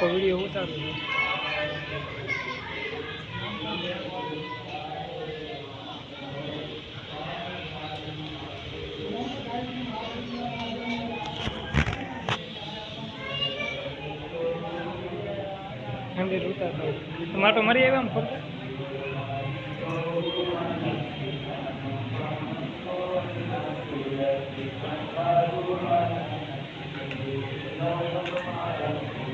કો વિડિયો ઉતારું તો માટો મરી આયા મફર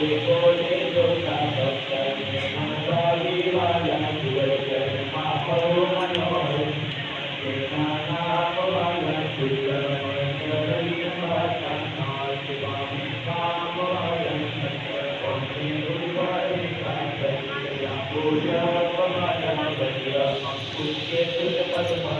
पूजा पमाना बलिया उसके सुत पद्मा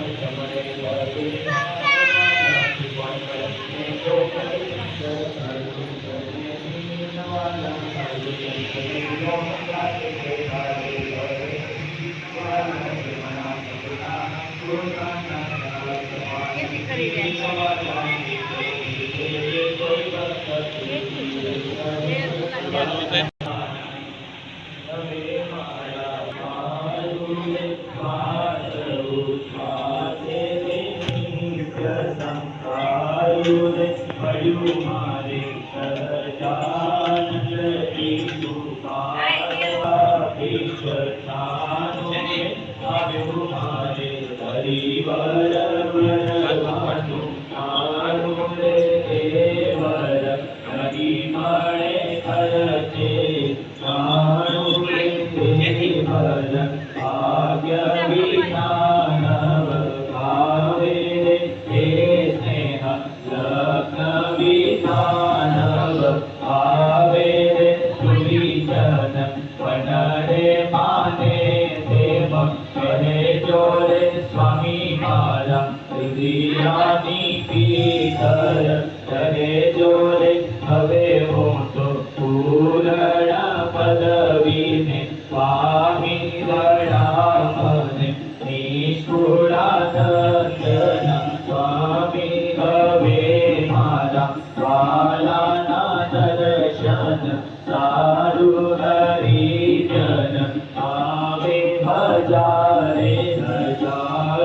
Thank you. ज्ञानी पीतर चरे जोरे भवे भूतो पूरण पदवी ने पाही वडामने निष्कुरा चंदन स्वामी कवे माला वाला ना दर्शन सारु हरी जन आवे भजारे जन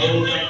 Hold up.